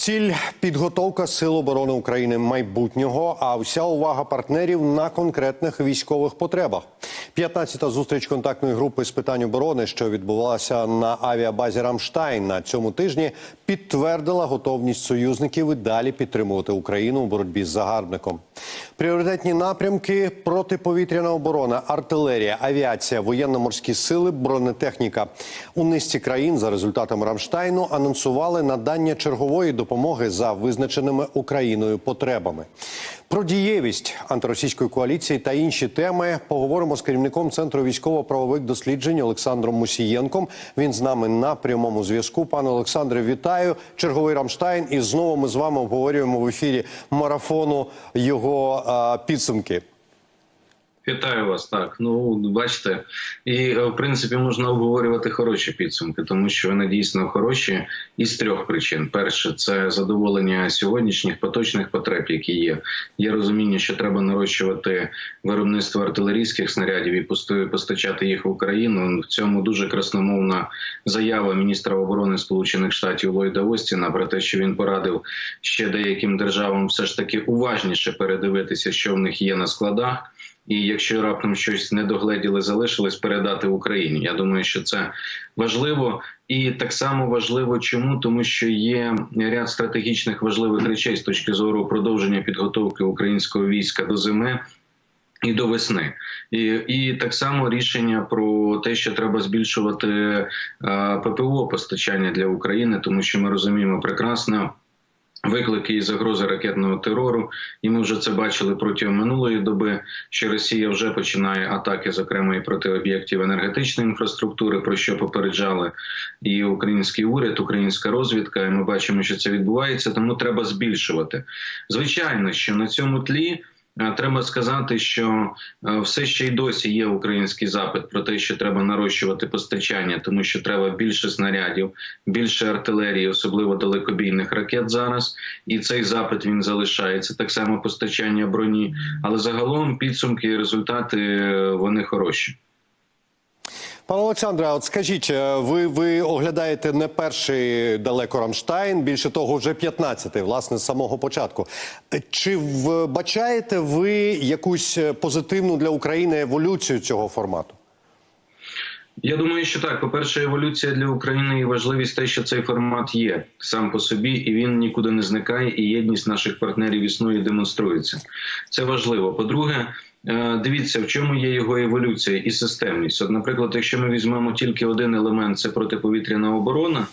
Ціль підготовка сил оборони України майбутнього, а вся увага партнерів на конкретних військових потребах. 15-та зустріч контактної групи з питань оборони, що відбувалася на авіабазі Рамштайн на цьому тижні, підтвердила готовність союзників і далі підтримувати Україну у боротьбі з загарбником. Пріоритетні напрямки протиповітряна оборона, артилерія, авіація, воєнно-морські сили, бронетехніка. У низці країн за результатами Рамштайну анонсували надання чергової допомоги за визначеними Україною потребами. Про дієвість антиросійської коаліції та інші теми поговоримо з керівником центру військово-правових досліджень Олександром Мусієнком. Він з нами на прямому зв'язку. Пане Олександре, вітаю. Черговий Рамштайн. І знову ми з вами обговорюємо в ефірі марафону його а, підсумки. Вітаю вас так. Ну бачите, і е, в принципі можна обговорювати хороші підсумки, тому що вони дійсно хороші із трьох причин: перше це задоволення сьогоднішніх поточних потреб, які є. Є розуміння, що треба нарощувати виробництво артилерійських снарядів і постачати їх в Україну. В цьому дуже красномовна заява міністра оборони Сполучених Штатів Ллойда Остіна про те, що він порадив ще деяким державам все ж таки уважніше передивитися, що в них є на складах. І якщо раптом щось не догледіли, залишилось передати Україні. Я думаю, що це важливо, і так само важливо, чому тому, що є ряд стратегічних важливих речей з точки зору продовження підготовки українського війська до зими. І до весни, і і так само рішення про те, що треба збільшувати е, ППО постачання для України, тому що ми розуміємо прекрасно. Виклики і загрози ракетного терору, і ми вже це бачили протягом минулої доби. Що Росія вже починає атаки, зокрема і проти об'єктів енергетичної інфраструктури, про що попереджали і український уряд, українська розвідка. І ми бачимо, що це відбувається, тому треба збільшувати. Звичайно, що на цьому тлі. Е, Треба сказати, що е, все ще й досі є український запит про те, що треба нарощувати постачання, тому що треба більше снарядів, більше артилерії, особливо далекобійних ракет зараз. І цей запит він залишається так само постачання броні. Але загалом підсумки і результати е, вони хороші. Пане Олександре, от скажіть, е, ви, ви оглядаєте не перший далеко Рамштайн, більше того, вже 15-й, власне, з самого початку. Чи вбачаєте ви якусь е, позитивну для України еволюцію цього формату? Я думаю, що так. По перше, еволюція для України і важливість те, що цей формат є сам по собі, і він нікуди не зникає, і єдність наших партнерів існує, і демонструється. Це важливо. По-друге, е, дивіться, в чому є його еволюція і системність. От, наприклад, якщо ми візьмемо тільки один елемент, це протиповітряна оборона,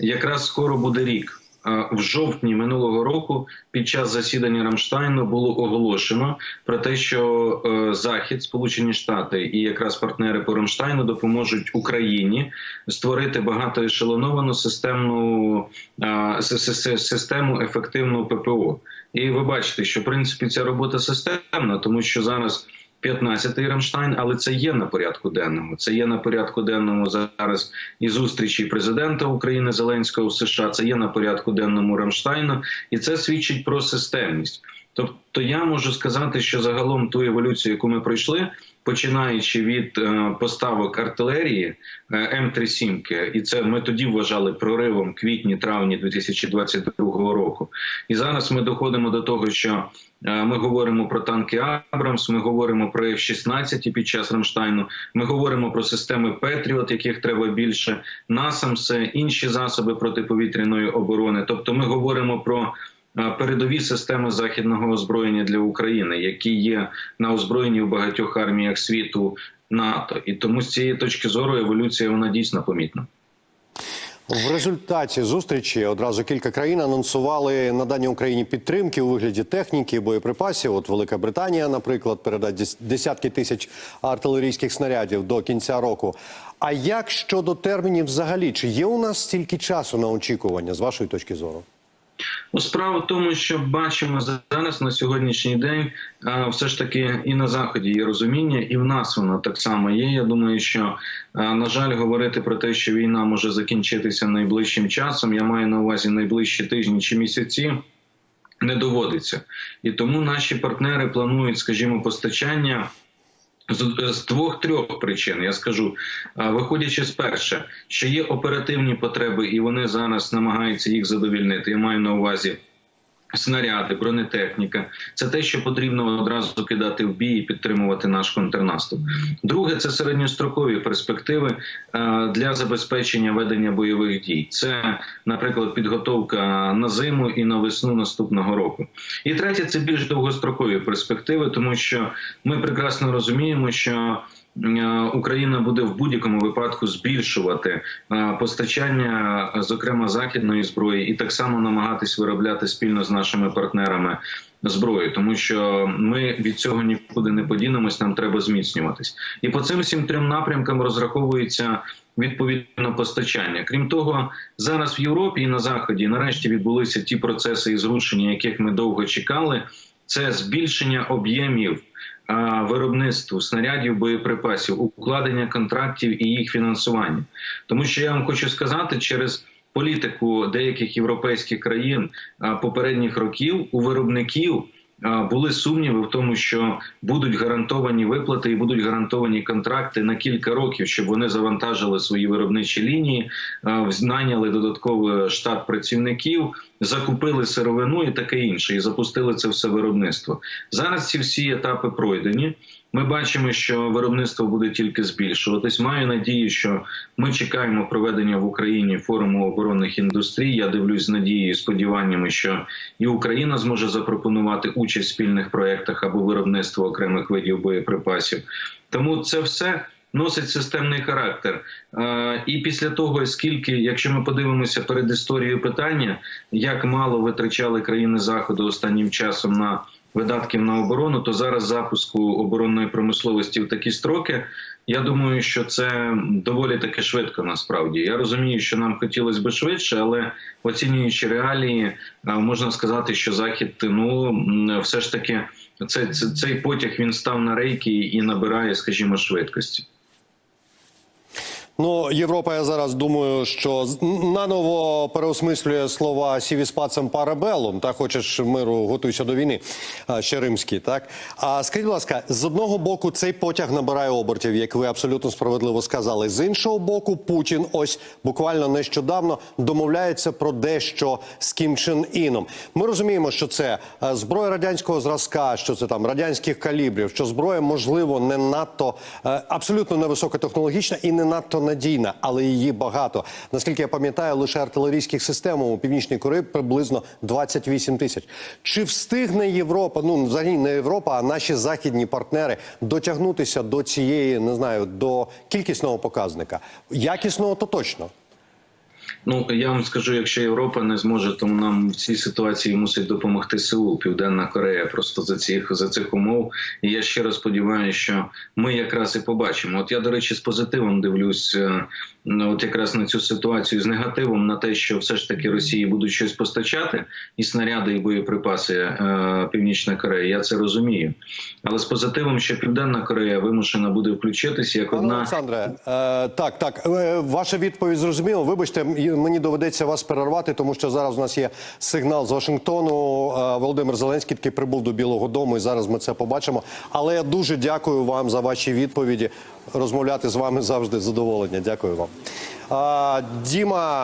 якраз скоро буде рік. В жовтні минулого року під час засідання Рамштайну було оголошено про те, що е, Захід, Сполучені Штати і якраз партнери по Рамштайну допоможуть Україні створити багатоешелоновану системну е, систему ефективного ППО. І ви бачите, що в принципі ця робота системна, тому що зараз. 15-й Рамштайн, але це є на порядку денному. Це є на порядку денному зараз і зустрічі президента України Зеленського в США. Це є на порядку денному Рамштайну, і це свідчить про системність. Тобто, я можу сказати, що загалом ту еволюцію, яку ми пройшли, починаючи від е, поставок артилерії е, М3 сімки, і це ми тоді вважали проривом квітні-травні 2022 року. І зараз ми доходимо до того, що е, ми говоримо про танки Абрамс, ми говоримо про F-16 під час Рамштайну. Ми говоримо про системи Петріот, яких треба більше, насамси, інші засоби протиповітряної оборони. Тобто, ми говоримо про передові системи західного озброєння для України, які є на озброєнні в багатьох арміях світу НАТО. І тому з цієї точки зору еволюція вона дійсно помітна. В результаті зустрічі одразу кілька країн анонсували надання Україні підтримки у вигляді техніки, боєприпасів. От Велика Британія, наприклад, передасть десятки тисяч артилерійських снарядів до кінця року. А як щодо термінів взагалі? Чи є у нас стільки часу на очікування з вашої точки зору? Ну, справа в тому, що бачимо зараз на сьогоднішній день, все ж таки і на заході є розуміння, і в нас воно так само є. Я думаю, що на жаль, говорити про те, що війна може закінчитися найближчим часом. Я маю на увазі найближчі тижні чи місяці. Не доводиться, і тому наші партнери планують, скажімо, постачання З, двох-трьох причин я скажу, виходячи з перше, що є оперативні потреби, і вони зараз намагаються їх задовільнити. Я маю на увазі. Снаряди, бронетехніка це те, що потрібно одразу кидати в бій і підтримувати наш контрнаступ. Друге, це середньострокові перспективи е, для забезпечення ведення бойових дій. Це, наприклад, підготовка на зиму і на весну наступного року. І третє, це більш довгострокові перспективи, тому що ми прекрасно розуміємо, що Україна буде в будь-якому випадку збільшувати е, постачання, е, зокрема західної зброї, і так само намагатись виробляти спільно з нашими партнерами зброю, тому що ми від цього нікуди не подінемось. Нам треба зміцнюватись. І по цим всім трьом напрямкам розраховується відповідно постачання. Крім того, зараз в Європі і на заході нарешті відбулися ті процеси і зрушення, яких ми довго чекали. Це збільшення об'ємів виробництву снарядів, боєприпасів, укладення контрактів і їх фінансування. Тому що я вам хочу сказати, через політику деяких європейських країн попередніх років у виробників. Були сумніви в тому, що будуть гарантовані виплати і будуть гарантовані контракти на кілька років, щоб вони завантажили свої виробничі лінії, а, наняли додатковий штат працівників, закупили сировину і таке інше, і запустили це все виробництво. Зараз ці всі етапи пройдені. Ми бачимо, що виробництво буде тільки збільшуватись. Маю надію, що ми чекаємо проведення в Україні форуму оборонних індустрій. Я дивлюсь з надією сподіваннями, що і Україна зможе запропонувати участь в спільних проєктах або виробництво окремих видів боєприпасів. Тому це все. Носить системний характер, Е, і після того, скільки, якщо ми подивимося перед історією питання, як мало витрачали країни заходу останнім часом на видатків на оборону, то зараз запуску оборонної промисловості в такі строки. Я думаю, що це доволі таки швидко. Насправді я розумію, що нам хотілося б швидше, але оцінюючи реалії, е, можна сказати, що захід ну все ж таки це, це цей потяг він став на рейки і набирає, скажімо, швидкості. Ну, Європа, я зараз думаю, що наново переосмислює слова «сівіспацем парабелум», та хочеш миру, готуйся до війни, ще римський, так? А скажіть, будь ласка, з одного боку цей потяг набирає обертів, як ви абсолютно справедливо сказали. З іншого боку, Путін ось буквально нещодавно домовляється про дещо з Кім Чен Іном. Ми розуміємо, що це е, зброя радянського зразка, що це там радянських калібрів, що зброя, можливо, не надто е, абсолютно невисокотехнологічна і не надто надійна, але її багато. Наскільки я пам'ятаю, лише артилерійських систем у північній Кореї приблизно 28 тисяч. Чи встигне Європа, ну взагалі не Європа, а наші західні партнери дотягнутися до цієї, не знаю, до кількісного показника? Якісного то точно. Ну я вам скажу, якщо Європа не зможе, то нам в цій ситуації мусить допомогти Сеул, Південна Корея, просто за цих за цих умов. І я раз сподіваюся, що ми якраз і побачимо. От я до речі, з позитивом дивлюсь, е, от якраз на цю ситуацію з негативом на те, що все ж таки Росії будуть щось постачати, і снаряди, і боєприпаси е, Північна Корея. Я це розумію. Але з позитивом, що Південна Корея вимушена буде включитися як одна. Олександре, е, так, так. Е, ваша відповідь зрозуміла. Вибачте, мені доведеться вас перервати, тому що зараз у нас є сигнал з Вашингтону. Е, Володимир Зеленський таки прибув до Білого Дому, і зараз ми це побачимо. Але я дуже дякую вам за ваші відповіді. Розмовляти з вами завжди задоволення. Дякую вам. Діма.